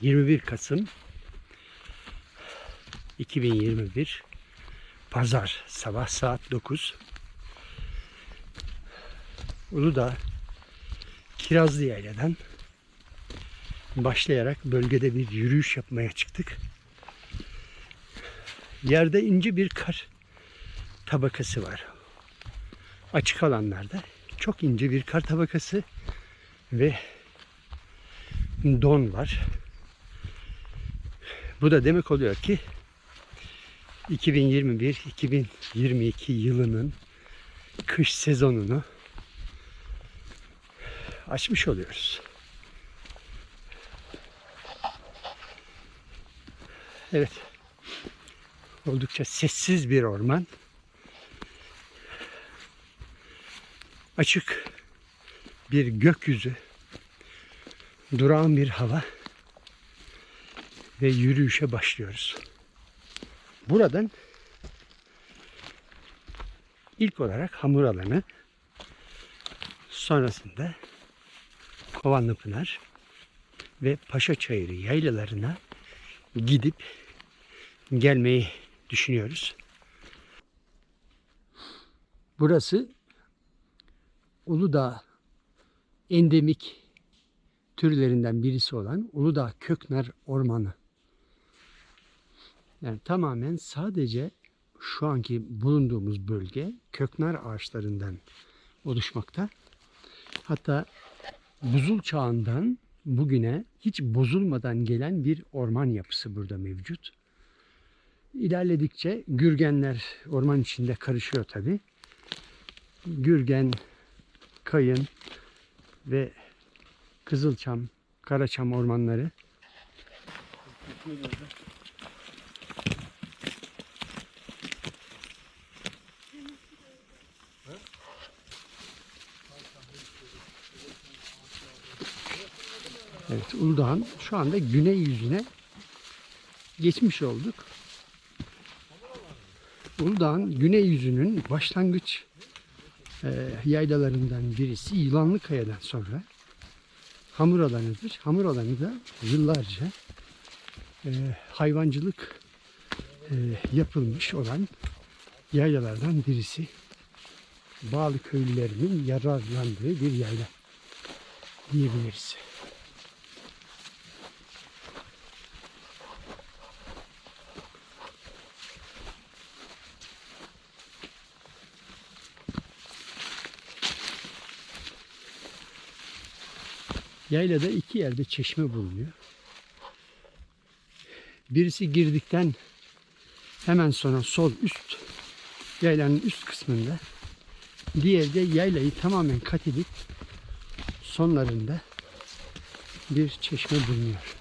21 Kasım 2021 Pazar sabah saat 9 Uludağ Kirazlı Yayla'dan başlayarak bölgede bir yürüyüş yapmaya çıktık. Yerde ince bir kar tabakası var. Açık alanlarda çok ince bir kar tabakası ve don var. Bu da demek oluyor ki 2021-2022 yılının kış sezonunu açmış oluyoruz. Evet. Oldukça sessiz bir orman. Açık bir gökyüzü. Durağan bir hava. Ve yürüyüşe başlıyoruz. Buradan ilk olarak hamur alanı sonrasında Kovanlı Pınar ve Paşa Çayırı yaylalarına gidip gelmeyi düşünüyoruz. Burası Uludağ endemik türlerinden birisi olan Uludağ Köknar Ormanı. Yani tamamen sadece şu anki bulunduğumuz bölge köknar ağaçlarından oluşmakta. Hatta buzul çağından bugüne hiç bozulmadan gelen bir orman yapısı burada mevcut. İlerledikçe gürgenler orman içinde karışıyor tabi. Gürgen, kayın ve kızılçam, karaçam ormanları Evet, Uludağ'ın şu anda güney yüzüne geçmiş olduk. Uludağ'ın güney yüzünün başlangıç e, yaylalarından birisi Yılanlı Kaya'dan sonra hamur alanıdır. Hamur alanı da yıllarca e, hayvancılık e, yapılmış olan yaylalardan birisi. Bağlı köylülerinin yararlandığı bir yayla diyebiliriz. Yaylada iki yerde çeşme bulunuyor. Birisi girdikten hemen sonra sol üst yaylanın üst kısmında. Diğeri de yaylayı tamamen kat edip sonlarında bir çeşme bulunuyor.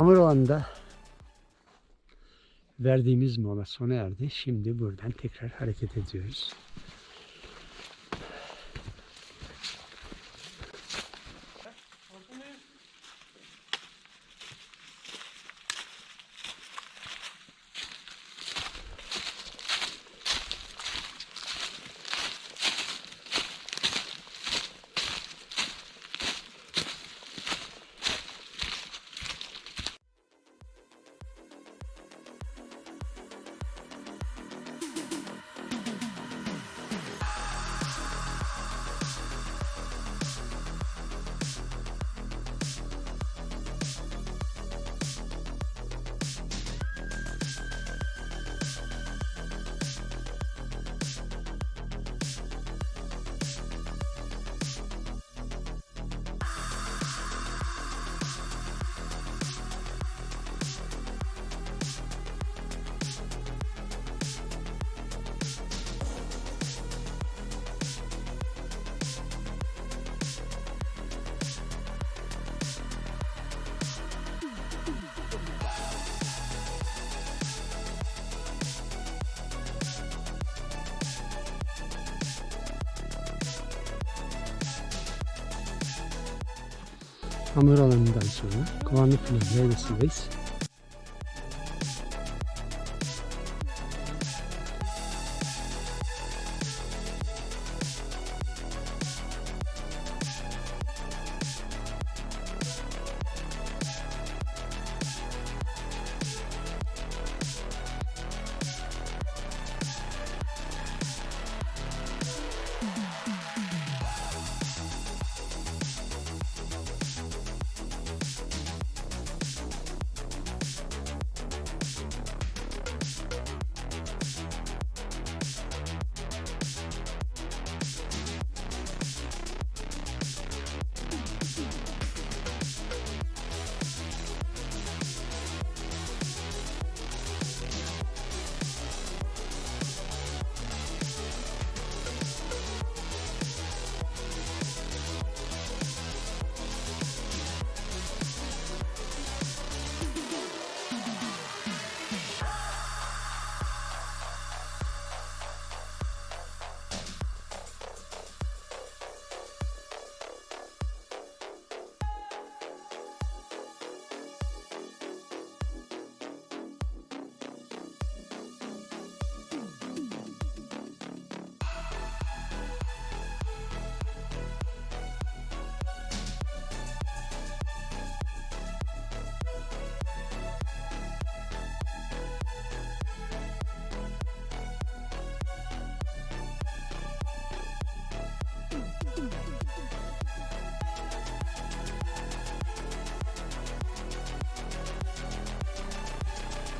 Hamur alanında verdiğimiz mola sona erdi. Şimdi buradan tekrar hareket ediyoruz. Hamur alanından sonra Kovanlı Pınar Yaylası'ndayız.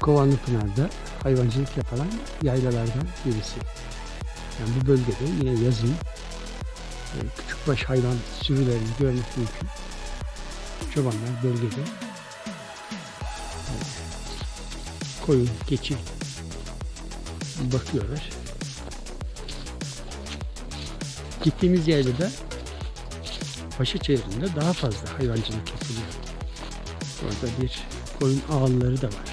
Kovanlı Pınar'da hayvancılık yapılan yaylalardan birisi. Yani bu bölgede yine yazın e, küçükbaş hayvan sürülerini görmek mümkün. Çobanlar bölgede e, koyun, keçi bakıyorlar. Gittiğimiz yaylada Paşa çevrinde daha fazla hayvancılık yapılıyor. Orada bir koyun ağılları da var.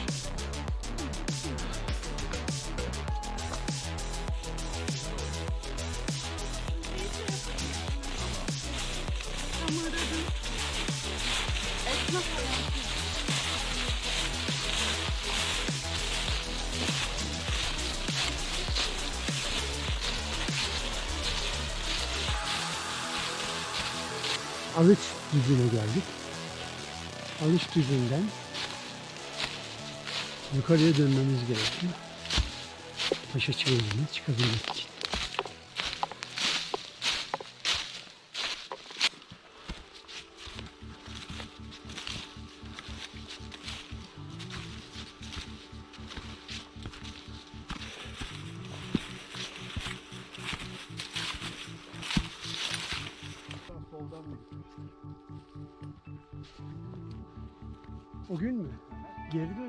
Düzüne geldik. Alıç düzünden yukarıya dönmemiz gerekiyor. Paşa çevrine çıkabilmek için. Geri döndük.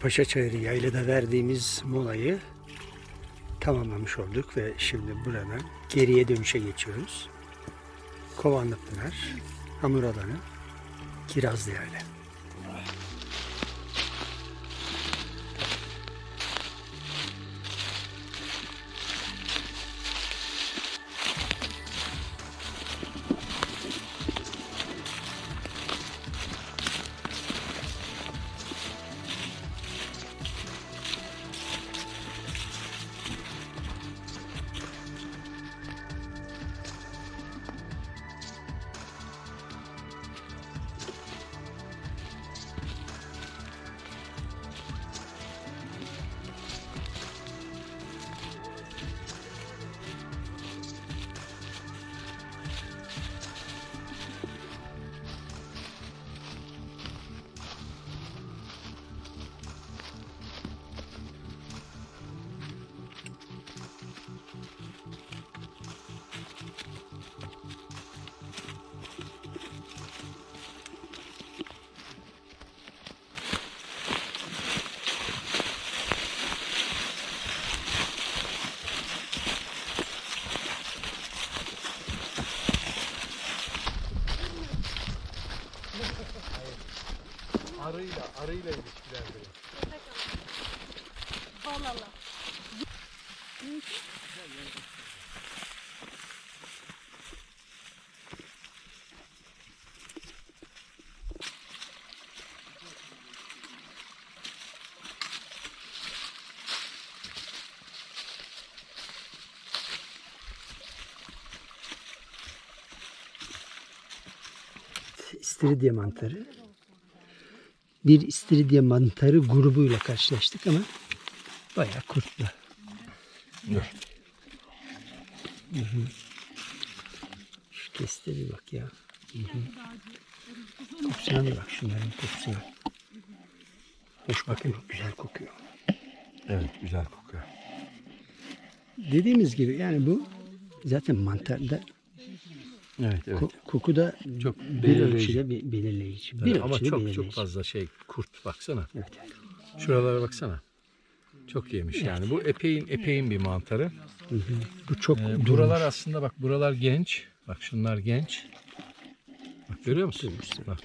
Paşa Çayırı yaylada verdiğimiz molayı tamamlamış olduk ve şimdi buradan geriye dönüşe geçiyoruz. Kovanlı Pınar, Hamuralanı, Kirazlı Yayla. Balalı. İstiridye mantarı. Bir istiridye mantarı grubuyla karşılaştık ama bayağı kurtlu. Hı hı. Şu keste bir bak ya. Hı hı. Kokusuna bir bak şunların kokusuna. Hoş kokuyor, güzel kokuyor. Evet, güzel kokuyor. Dediğimiz gibi yani bu zaten mantarda Evet, evet. ko- koku da Çok bir ölçüde belirleyici. Bir Evet, ama ölçüde çok belirleyici. çok fazla şey kurt baksana. Evet, evet. Şuralara baksana. Çok yemiş yani. Bu epeğin epeğin bir mantarı. Bu çok Ee, buralar aslında bak buralar genç. Bak şunlar genç. Bak görüyor musun? Bak